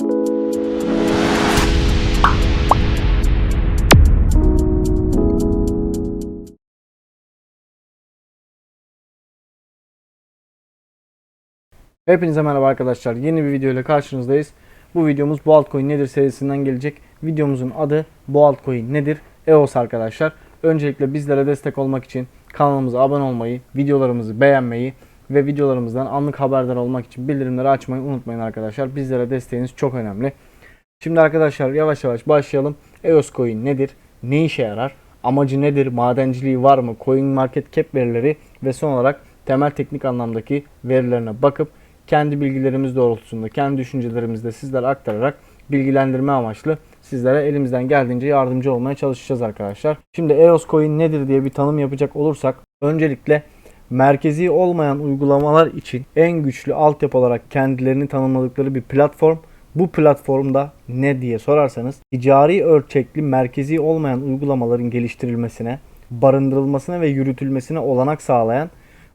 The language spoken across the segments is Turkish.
Hepinize merhaba arkadaşlar. Yeni bir video ile karşınızdayız. Bu videomuz bu altcoin nedir serisinden gelecek. Videomuzun adı bu altcoin nedir? EOS arkadaşlar. Öncelikle bizlere destek olmak için kanalımıza abone olmayı, videolarımızı beğenmeyi ve videolarımızdan anlık haberdar olmak için bildirimleri açmayı unutmayın arkadaşlar. Bizlere desteğiniz çok önemli. Şimdi arkadaşlar yavaş yavaş başlayalım. EOS coin nedir? Ne işe yarar? Amacı nedir? Madenciliği var mı? Coin market cap verileri ve son olarak temel teknik anlamdaki verilerine bakıp kendi bilgilerimiz doğrultusunda, kendi düşüncelerimizde sizlere aktararak bilgilendirme amaçlı sizlere elimizden geldiğince yardımcı olmaya çalışacağız arkadaşlar. Şimdi EOS Coin nedir diye bir tanım yapacak olursak öncelikle merkezi olmayan uygulamalar için en güçlü altyapı olarak kendilerini tanımladıkları bir platform. Bu platformda ne diye sorarsanız ticari ölçekli merkezi olmayan uygulamaların geliştirilmesine, barındırılmasına ve yürütülmesine olanak sağlayan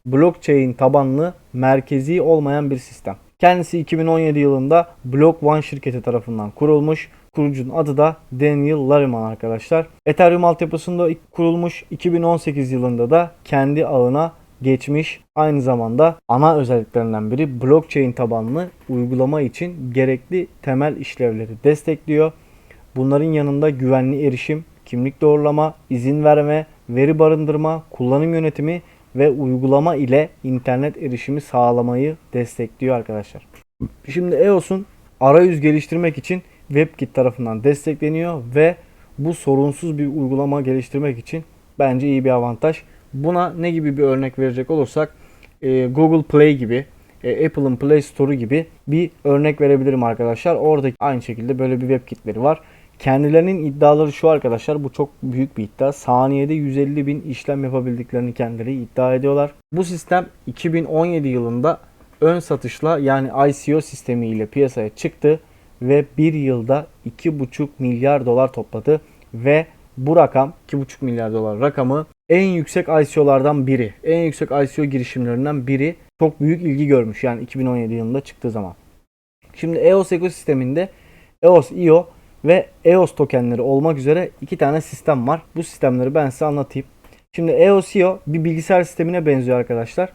blockchain tabanlı merkezi olmayan bir sistem. Kendisi 2017 yılında Block One şirketi tarafından kurulmuş. Kurucunun adı da Daniel Lariman arkadaşlar. Ethereum altyapısında kurulmuş 2018 yılında da kendi ağına geçmiş. Aynı zamanda ana özelliklerinden biri blockchain tabanlı uygulama için gerekli temel işlevleri destekliyor. Bunların yanında güvenli erişim, kimlik doğrulama, izin verme, veri barındırma, kullanım yönetimi ve uygulama ile internet erişimi sağlamayı destekliyor arkadaşlar. Şimdi EOS'un arayüz geliştirmek için WebKit tarafından destekleniyor ve bu sorunsuz bir uygulama geliştirmek için bence iyi bir avantaj. Buna ne gibi bir örnek verecek olursak e, Google Play gibi, e, Apple'ın Play Store'u gibi bir örnek verebilirim arkadaşlar. Orada aynı şekilde böyle bir WebKit'leri var. Kendilerinin iddiaları şu arkadaşlar bu çok büyük bir iddia. Saniyede 150 bin işlem yapabildiklerini kendileri iddia ediyorlar. Bu sistem 2017 yılında ön satışla yani ICO sistemiyle piyasaya çıktı ve bir yılda 2,5 milyar dolar topladı ve bu rakam 2,5 milyar dolar rakamı en yüksek ICO'lardan biri. En yüksek ICO girişimlerinden biri. Çok büyük ilgi görmüş yani 2017 yılında çıktığı zaman. Şimdi EOS ekosisteminde EOS IO ve EOS tokenleri olmak üzere iki tane sistem var. Bu sistemleri ben size anlatayım. Şimdi EOS IO bir bilgisayar sistemine benziyor arkadaşlar.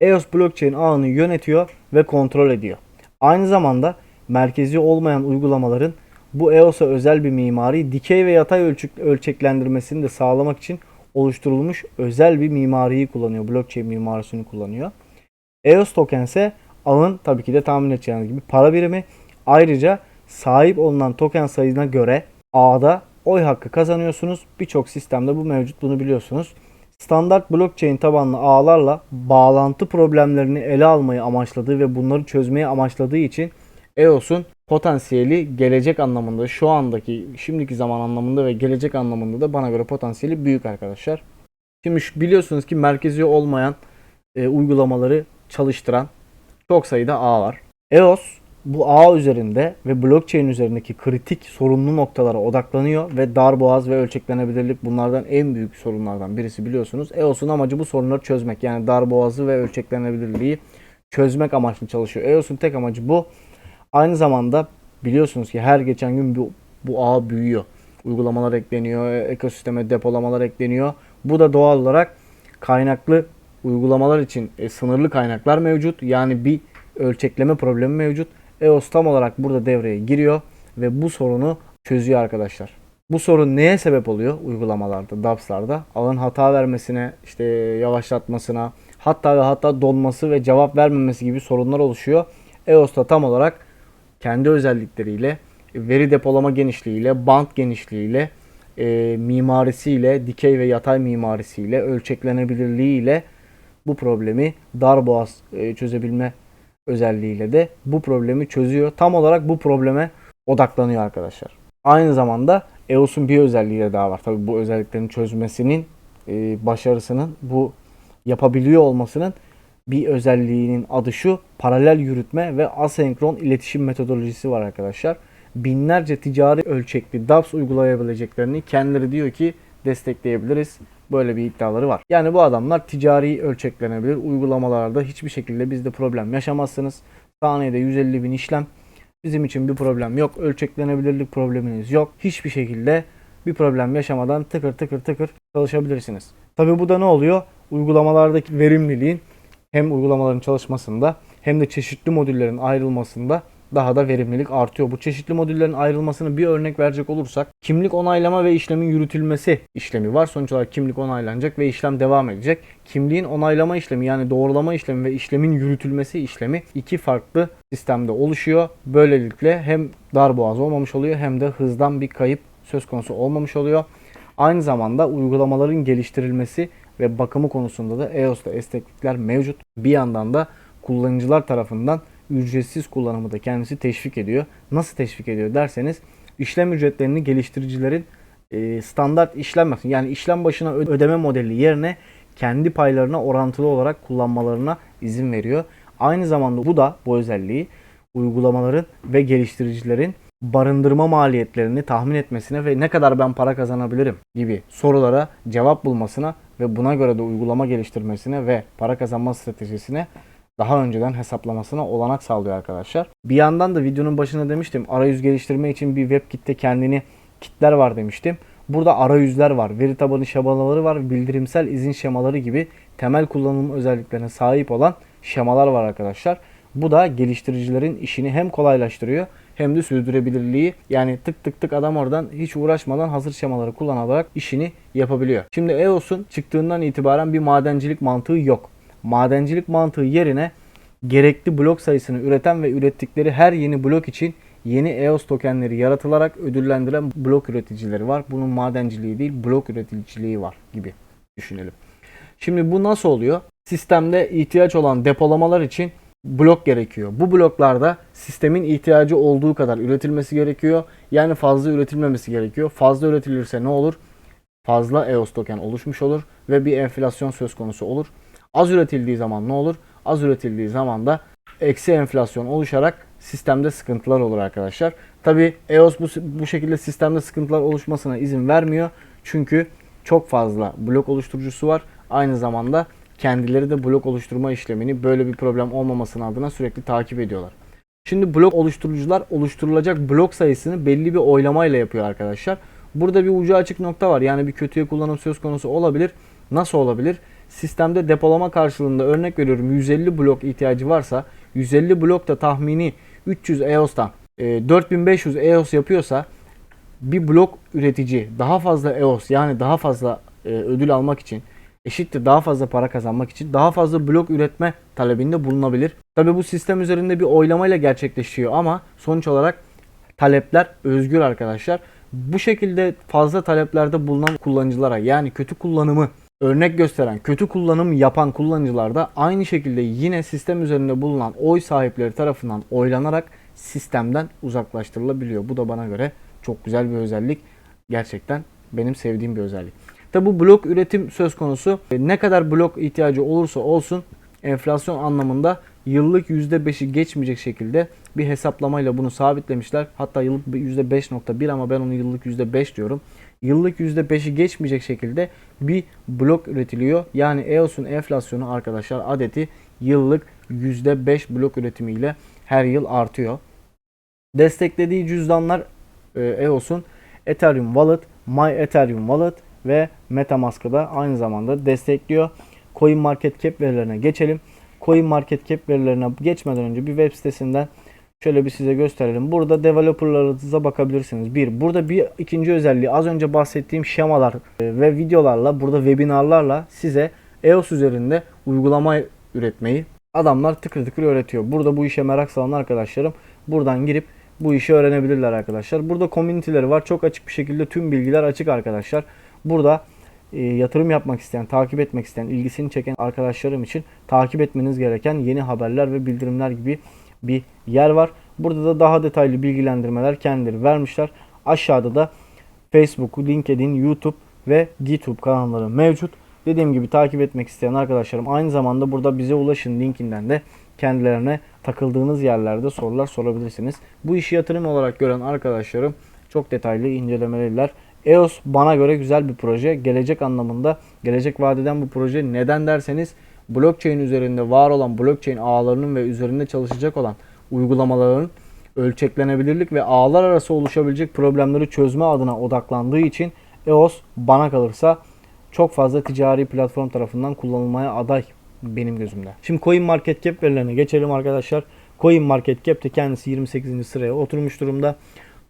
EOS blockchain ağını yönetiyor ve kontrol ediyor. Aynı zamanda merkezi olmayan uygulamaların bu EOS'a özel bir mimari dikey ve yatay ölçek, ölçeklendirmesini de sağlamak için oluşturulmuş özel bir mimariyi kullanıyor. Blockchain mimarisini kullanıyor. EOS token ise ağın tabii ki de tahmin edeceğiniz gibi para birimi. Ayrıca sahip olunan token sayısına göre ağda oy hakkı kazanıyorsunuz. Birçok sistemde bu mevcut bunu biliyorsunuz. Standart blockchain tabanlı ağlarla bağlantı problemlerini ele almayı amaçladığı ve bunları çözmeyi amaçladığı için EOS'un potansiyeli gelecek anlamında şu andaki şimdiki zaman anlamında ve gelecek anlamında da bana göre potansiyeli büyük arkadaşlar. Şimdi biliyorsunuz ki merkezi olmayan e, uygulamaları çalıştıran çok sayıda ağ var. EOS bu ağ üzerinde ve blockchain üzerindeki kritik sorunlu noktalara odaklanıyor ve darboğaz ve ölçeklenebilirlik bunlardan en büyük sorunlardan birisi biliyorsunuz. EOS'un amacı bu sorunları çözmek. Yani darboğazı ve ölçeklenebilirliği çözmek amaçlı çalışıyor. EOS'un tek amacı bu. Aynı zamanda biliyorsunuz ki her geçen gün bu, bu ağ büyüyor. Uygulamalar ekleniyor, ekosisteme depolamalar ekleniyor. Bu da doğal olarak kaynaklı uygulamalar için e, sınırlı kaynaklar mevcut. Yani bir ölçekleme problemi mevcut. EOS tam olarak burada devreye giriyor ve bu sorunu çözüyor arkadaşlar. Bu sorun neye sebep oluyor uygulamalarda, dApps'larda? Ağın hata vermesine, işte yavaşlatmasına, hatta ve hatta donması ve cevap vermemesi gibi sorunlar oluşuyor. EOS da tam olarak kendi özellikleriyle, veri depolama genişliğiyle, band genişliğiyle, e, mimarisiyle, dikey ve yatay mimarisiyle, ölçeklenebilirliğiyle bu problemi darboğaz e, çözebilme özelliğiyle de bu problemi çözüyor. Tam olarak bu probleme odaklanıyor arkadaşlar. Aynı zamanda EOS'un bir özelliği de daha var. Tabii bu özelliklerin çözmesinin e, başarısının bu yapabiliyor olmasının bir özelliğinin adı şu. Paralel yürütme ve asenkron iletişim metodolojisi var arkadaşlar. Binlerce ticari ölçekli DApps uygulayabileceklerini kendileri diyor ki destekleyebiliriz. Böyle bir iddiaları var. Yani bu adamlar ticari ölçeklenebilir uygulamalarda hiçbir şekilde bizde problem yaşamazsınız. Saniyede 150 bin işlem Bizim için bir problem yok. Ölçeklenebilirlik probleminiz yok. Hiçbir şekilde bir problem yaşamadan tıkır tıkır tıkır çalışabilirsiniz. Tabi bu da ne oluyor? Uygulamalardaki verimliliğin hem uygulamaların çalışmasında hem de çeşitli modüllerin ayrılmasında daha da verimlilik artıyor. Bu çeşitli modüllerin ayrılmasını bir örnek verecek olursak kimlik onaylama ve işlemin yürütülmesi işlemi var. Sonuç olarak kimlik onaylanacak ve işlem devam edecek. Kimliğin onaylama işlemi yani doğrulama işlemi ve işlemin yürütülmesi işlemi iki farklı sistemde oluşuyor. Böylelikle hem darboğaz olmamış oluyor hem de hızdan bir kayıp söz konusu olmamış oluyor. Aynı zamanda uygulamaların geliştirilmesi ve bakımı konusunda da EOS'ta esneklikler mevcut. Bir yandan da kullanıcılar tarafından ücretsiz kullanımı da kendisi teşvik ediyor. Nasıl teşvik ediyor derseniz işlem ücretlerini geliştiricilerin e, standart işlem yani işlem başına ödeme modeli yerine kendi paylarına orantılı olarak kullanmalarına izin veriyor. Aynı zamanda bu da bu özelliği uygulamaların ve geliştiricilerin barındırma maliyetlerini tahmin etmesine ve ne kadar ben para kazanabilirim gibi sorulara cevap bulmasına ve buna göre de uygulama geliştirmesine ve para kazanma stratejisine daha önceden hesaplamasına olanak sağlıyor arkadaşlar. Bir yandan da videonun başında demiştim arayüz geliştirme için bir WebKit'te kendini kitler var demiştim. Burada arayüzler var, veri tabanı şemaları var, bildirimsel izin şemaları gibi temel kullanım özelliklerine sahip olan şemalar var arkadaşlar. Bu da geliştiricilerin işini hem kolaylaştırıyor hem de sürdürebilirliği yani tık tık tık adam oradan hiç uğraşmadan hazır şemaları kullanarak işini yapabiliyor. Şimdi EOS'un çıktığından itibaren bir madencilik mantığı yok. Madencilik mantığı yerine gerekli blok sayısını üreten ve ürettikleri her yeni blok için yeni EOS tokenleri yaratılarak ödüllendirilen blok üreticileri var. Bunun madenciliği değil blok üreticiliği var gibi düşünelim. Şimdi bu nasıl oluyor? Sistemde ihtiyaç olan depolamalar için blok gerekiyor. Bu bloklarda sistemin ihtiyacı olduğu kadar üretilmesi gerekiyor. Yani fazla üretilmemesi gerekiyor. Fazla üretilirse ne olur? Fazla EOS token oluşmuş olur ve bir enflasyon söz konusu olur. Az üretildiği zaman ne olur? Az üretildiği zaman da eksi enflasyon oluşarak sistemde sıkıntılar olur arkadaşlar. Tabi EOS bu, bu şekilde sistemde sıkıntılar oluşmasına izin vermiyor. Çünkü çok fazla blok oluşturucusu var. Aynı zamanda kendileri de blok oluşturma işlemini böyle bir problem olmamasının adına sürekli takip ediyorlar. Şimdi blok oluşturucular oluşturulacak blok sayısını belli bir oylamayla yapıyor arkadaşlar. Burada bir ucu açık nokta var. Yani bir kötüye kullanım söz konusu olabilir. Nasıl olabilir? Sistemde depolama karşılığında örnek veriyorum 150 blok ihtiyacı varsa 150 blok da tahmini 300 EOS'tan e, 4500 EOS yapıyorsa bir blok üretici daha fazla EOS yani daha fazla e, ödül almak için eşittir daha fazla para kazanmak için daha fazla blok üretme talebinde bulunabilir. Tabi bu sistem üzerinde bir oylamayla gerçekleşiyor ama sonuç olarak talepler özgür arkadaşlar. Bu şekilde fazla taleplerde bulunan kullanıcılara yani kötü kullanımı örnek gösteren, kötü kullanım yapan kullanıcılar da aynı şekilde yine sistem üzerinde bulunan oy sahipleri tarafından oylanarak sistemden uzaklaştırılabiliyor. Bu da bana göre çok güzel bir özellik. Gerçekten benim sevdiğim bir özellik. Tabi bu blok üretim söz konusu. E, Ne kadar blok ihtiyacı olursa olsun enflasyon anlamında yıllık %5'i geçmeyecek şekilde bir hesaplamayla bunu sabitlemişler. Hatta yıllık %5.1 ama ben onu yıllık %5 diyorum. Yıllık %5'i geçmeyecek şekilde bir blok üretiliyor. Yani EOS'un enflasyonu arkadaşlar adeti yıllık %5 blok üretimiyle her yıl artıyor. Desteklediği cüzdanlar e, EOS'un Ethereum Wallet, My Ethereum Wallet ve MetaMask'ı da aynı zamanda destekliyor. CoinMarketCap verilerine geçelim. CoinMarketCap verilerine geçmeden önce bir web sitesinden şöyle bir size gösterelim. Burada developerlarınıza bakabilirsiniz. Bir, burada bir ikinci özelliği az önce bahsettiğim şemalar e, ve videolarla, burada webinarlarla size EOS üzerinde uygulama üretmeyi adamlar tıkır tıkır öğretiyor. Burada bu işe merak salan arkadaşlarım buradan girip bu işi öğrenebilirler arkadaşlar. Burada community'leri var. Çok açık bir şekilde tüm bilgiler açık arkadaşlar. Burada e, yatırım yapmak isteyen, takip etmek isteyen, ilgisini çeken arkadaşlarım için takip etmeniz gereken yeni haberler ve bildirimler gibi bir yer var. Burada da daha detaylı bilgilendirmeler kendileri vermişler. Aşağıda da Facebook, LinkedIn, YouTube ve GitHub kanalları mevcut. Dediğim gibi takip etmek isteyen arkadaşlarım aynı zamanda burada bize ulaşın linkinden de kendilerine takıldığınız yerlerde sorular sorabilirsiniz. Bu işi yatırım olarak gören arkadaşlarım çok detaylı incelemeliler. EOS bana göre güzel bir proje. Gelecek anlamında, gelecek vadeden bu proje neden derseniz blockchain üzerinde var olan blockchain ağlarının ve üzerinde çalışacak olan uygulamaların ölçeklenebilirlik ve ağlar arası oluşabilecek problemleri çözme adına odaklandığı için EOS bana kalırsa çok fazla ticari platform tarafından kullanılmaya aday benim gözümde. Şimdi Coin Market Cap verilerine geçelim arkadaşlar. Coin Market Cap de kendisi 28. sıraya oturmuş durumda.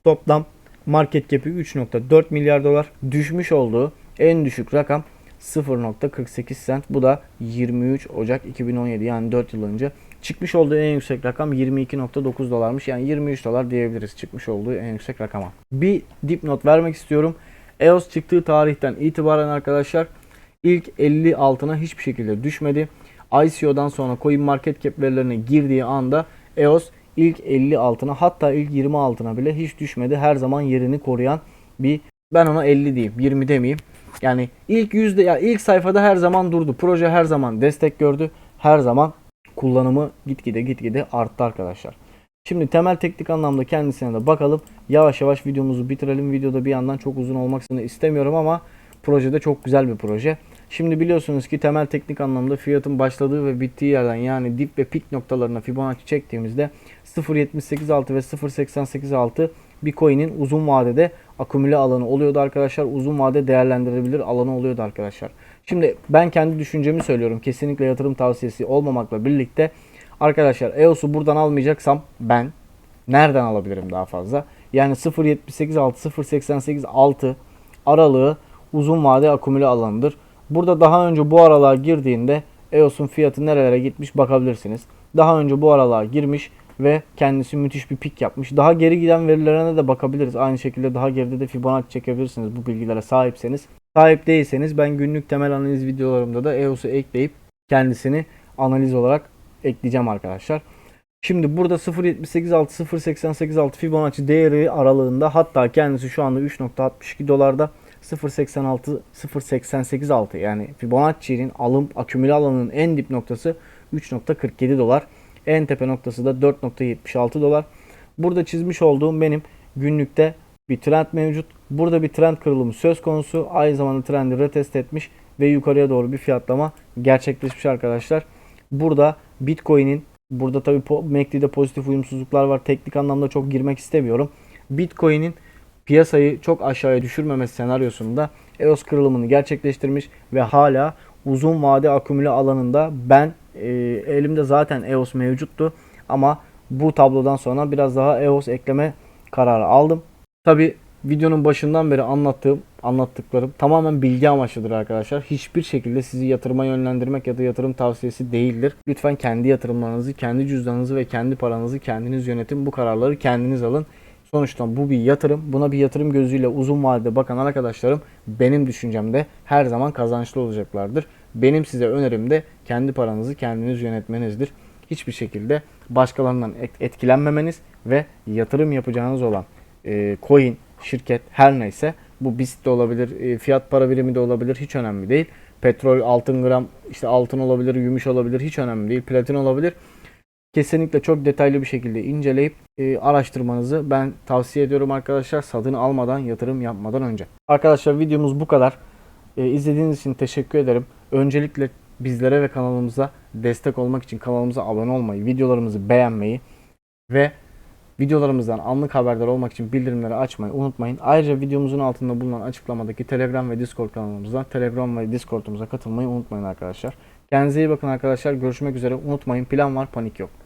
Toplam market cap'i 3.4 milyar dolar. Düşmüş olduğu en düşük rakam 0.48 cent. Bu da 23 Ocak 2017 yani 4 yıl önce. Çıkmış olduğu en yüksek rakam 22.9 dolarmış. Yani 23 dolar diyebiliriz çıkmış olduğu en yüksek rakama. Bir dipnot vermek istiyorum. EOS çıktığı tarihten itibaren arkadaşlar ilk 50 altına hiçbir şekilde düşmedi. ICO'dan sonra Coin Market Cap verilerine girdiği anda EOS ilk 50 altına hatta ilk 20 altına bile hiç düşmedi. Her zaman yerini koruyan bir ben ona 50 diyeyim 20 demeyeyim. Yani ilk yüzde ya ilk sayfada her zaman durdu. Proje her zaman destek gördü. Her zaman kullanımı gitgide gitgide arttı arkadaşlar. Şimdi temel teknik anlamda kendisine de bakalım. Yavaş yavaş videomuzu bitirelim. Videoda bir yandan çok uzun olmasını istemiyorum ama projede çok güzel bir proje. Şimdi biliyorsunuz ki temel teknik anlamda fiyatın başladığı ve bittiği yerden yani dip ve pik noktalarına Fibonacci çektiğimizde 0.786 ve 0.886 bir coin'in uzun vadede akümüle alanı oluyordu arkadaşlar. Uzun vade değerlendirebilir alanı oluyordu arkadaşlar. Şimdi ben kendi düşüncemi söylüyorum. Kesinlikle yatırım tavsiyesi olmamakla birlikte arkadaşlar EOS'u buradan almayacaksam ben nereden alabilirim daha fazla? Yani 0.786 0.886 aralığı uzun vade akümüle alanıdır. Burada daha önce bu aralığa girdiğinde EOS'un fiyatı nerelere gitmiş bakabilirsiniz. Daha önce bu aralığa girmiş ve kendisi müthiş bir pik yapmış. Daha geri giden verilerine de bakabiliriz. Aynı şekilde daha geride de Fibonacci çekebilirsiniz bu bilgilere sahipseniz. Sahip değilseniz ben günlük temel analiz videolarımda da EOS'u ekleyip kendisini analiz olarak ekleyeceğim arkadaşlar. Şimdi burada 0.786 0.886 Fibonacci değeri aralığında hatta kendisi şu anda 3.62 dolarda 0.86 0.886 yani Fibonacci'nin alım akümüle alanının en dip noktası 3.47 dolar. En tepe noktası da 4.76 dolar. Burada çizmiş olduğum benim günlükte bir trend mevcut. Burada bir trend kırılımı söz konusu. Aynı zamanda trendi retest etmiş ve yukarıya doğru bir fiyatlama gerçekleşmiş arkadaşlar. Burada Bitcoin'in burada tabi MACD'de pozitif uyumsuzluklar var. Teknik anlamda çok girmek istemiyorum. Bitcoin'in piyasayı çok aşağıya düşürmemesi senaryosunda EOS kırılımını gerçekleştirmiş ve hala uzun vade akümüle alanında ben e, elimde zaten EOS mevcuttu ama bu tablodan sonra biraz daha EOS ekleme kararı aldım. Tabi videonun başından beri anlattığım anlattıklarım tamamen bilgi amaçlıdır arkadaşlar. Hiçbir şekilde sizi yatırıma yönlendirmek ya da yatırım tavsiyesi değildir. Lütfen kendi yatırımlarınızı, kendi cüzdanınızı ve kendi paranızı kendiniz yönetin. Bu kararları kendiniz alın. Sonuçta bu bir yatırım. Buna bir yatırım gözüyle uzun vadede bakan arkadaşlarım benim düşüncemde her zaman kazançlı olacaklardır. Benim size önerim de kendi paranızı kendiniz yönetmenizdir. Hiçbir şekilde başkalarından etkilenmemeniz ve yatırım yapacağınız olan e, coin, şirket her neyse bu BIST de olabilir, e, fiyat para birimi de olabilir hiç önemli değil. Petrol, altın gram, işte altın olabilir, gümüş olabilir hiç önemli değil. Platin olabilir kesinlikle çok detaylı bir şekilde inceleyip e, araştırmanızı ben tavsiye ediyorum arkadaşlar satın almadan yatırım yapmadan önce. Arkadaşlar videomuz bu kadar. E, izlediğiniz için teşekkür ederim. Öncelikle bizlere ve kanalımıza destek olmak için kanalımıza abone olmayı, videolarımızı beğenmeyi ve videolarımızdan anlık haberdar olmak için bildirimleri açmayı unutmayın. Ayrıca videomuzun altında bulunan açıklamadaki Telegram ve Discord kanalımızdan Telegram ve Discord'umuza katılmayı unutmayın arkadaşlar. Kendinize iyi bakın arkadaşlar. Görüşmek üzere. Unutmayın plan var panik yok.